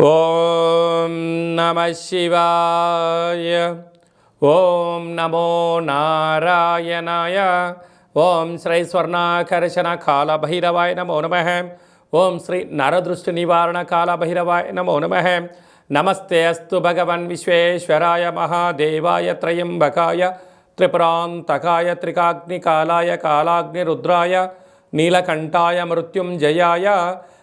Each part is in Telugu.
ఓం నమ శివాయ. ఓం నమో నారాయణాయ. ఓం శ్రీ స్వర్ణాకర్షణ కాళభైరవాయ నమో నమ. ఓం శ్రీ నరదృష్టి నివారణ కాళభైరవాయ నమో నమ. నమస్తే అస్తు భగవన్ విశ్వేశ్వరాయ మహాదేవాయ త్రయంబకాయ. త్రిపురాంతకాయ త్రికాగ్నికాలాయ కాలాగ్నిరుద్రాయ. నీలకంఠాయ మృత్యుంజయాయ.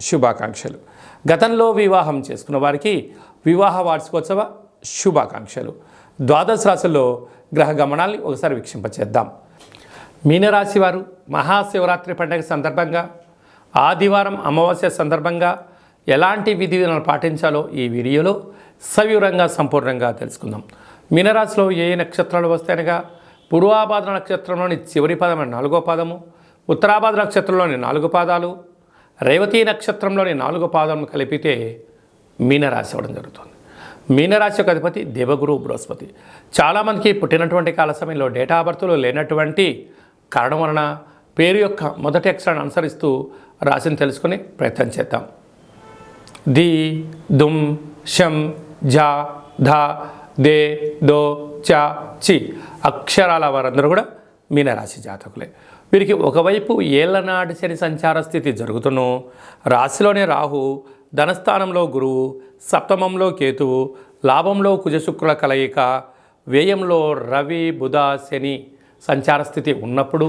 శుభాకాంక్షలు. గతంలో వివాహం చేసుకున్న వారికి వివాహ వార్షికోత్సవ శుభాకాంక్షలు. ద్వాదశ రాశుల్లో గ్రహ గమనాల్ని ఒకసారి వీక్షింపచేద్దాం. మీనరాశి వారు మహాశివరాత్రి పండుగ సందర్భంగా ఆదివారం అమావాస్య సందర్భంగా ఎలాంటి విధి విధానాలు పాటించాలో ఈ వీడియోలో సవివరంగా సంపూర్ణంగా తెలుసుకుందాం. మీనరాశిలో ఏ ఏ నక్షత్రాలు వస్తాయనగా పూర్వాభాద్ర నక్షత్రంలోని చివరి పదమైన నాలుగో పాదము ఉత్తరాభాద్ర నక్షత్రంలోని నాలుగు పాదాలు రేవతి నక్షత్రంలోని నాలుగు పాదం కలిపితే మీనరాశి అవ్వడం జరుగుతుంది. మీనరాశి యొక్క అధిపతి దేవగురు బృహస్పతి. చాలామందికి పుట్టినటువంటి కాల సమయంలో డేటా బర్త్లో లేనటువంటి కారణం వలన పేరు యొక్క మొదటి అక్షరాన్ని అనుసరిస్తూ రాశిని తెలుసుకుని ప్రయత్నం చేద్దాం. ది దుమ్ షం ఝా ధా దే దో చ చి అక్షరాల వారందరూ కూడా మీనరాశి జాతకులే. వీరికి ఒకవైపు ఏళ్ళనాటి శని సంచార స్థితి జరుగుతును. రాశిలోనే రాహు ధనస్థానంలో గురువు సప్తమంలో కేతువు లాభంలో కుజశుక్రుల కలయిక వ్యయంలో రవి బుధ శని సంచార స్థితి ఉన్నప్పుడు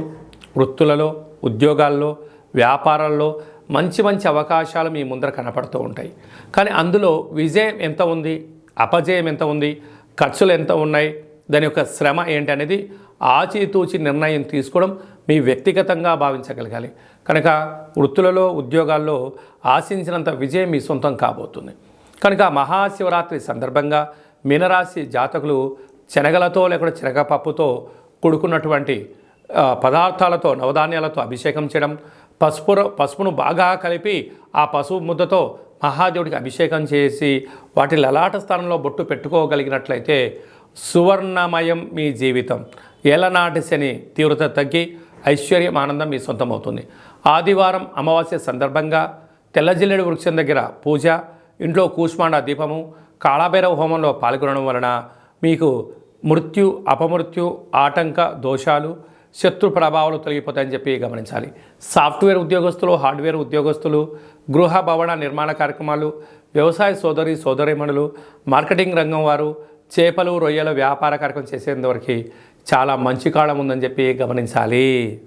వృత్తులలో ఉద్యోగాల్లో వ్యాపారాల్లో మంచి మంచి అవకాశాలు మీ ముందర కనపడుతూ ఉంటాయి. కానీ అందులో విజయం ఎంత ఉంది? అపజయం ఎంత ఉంది? ఖర్చులు ఎంత ఉన్నాయి? దాని యొక్క శ్రమ ఏంటి అనేది ఆచితూచి నిర్ణయం తీసుకోవడం మీ వ్యక్తిగతంగా భావించగలగాలి. కనుక వృత్తులలో ఉద్యోగాల్లో ఆశించినంత విజయం మీ సొంతం కాబోతుంది. కనుక మహాశివరాత్రి సందర్భంగా మీనరాశి జాతకులు శనగలతో లేకుండా శనగపప్పుతో కొడుకున్నటువంటి పదార్థాలతో నవధాన్యాలతో అభిషేకం చేయడం పసుపు పసుపును బాగా కలిపి ఆ పసుపు ముద్దతో మహాదేవుడికి అభిషేకం చేసి వాటి లలాట స్థానంలో బొట్టు పెట్టుకోగలిగినట్లయితే సువర్ణమయం మీ జీవితం. ఏలనాటి శని తీవ్రత తగ్గి ఐశ్వర్యం ఆనందం మీ సొంతమవుతుంది. ఆదివారం అమావాస్య సందర్భంగా తెల్లజిల్లెడు వృక్షం దగ్గర పూజ ఇంట్లో కూష్మాండ దీపము కాళాభైరవ హోమంలో పాల్గొనడం వలన మీకు మృత్యు అపమృత్యు ఆటంక దోషాలు శత్రు ప్రభావాలు తొలగిపోతాయని చెప్పి గమనించాలి. సాఫ్ట్వేర్ ఉద్యోగస్తులు హార్డ్వేర్ ఉద్యోగస్తులు గృహ భవన నిర్మాణ కార్యక్రమాలు వ్యవసాయ సోదరి సోదరిమణులు మార్కెటింగ్ రంగం వారు చేపలు రొయ్యల వ్యాపార కార్యక్రమం చేసేంతవరకు చాలా మంచి కాలం ఉందని చెప్పి గమనించాలి.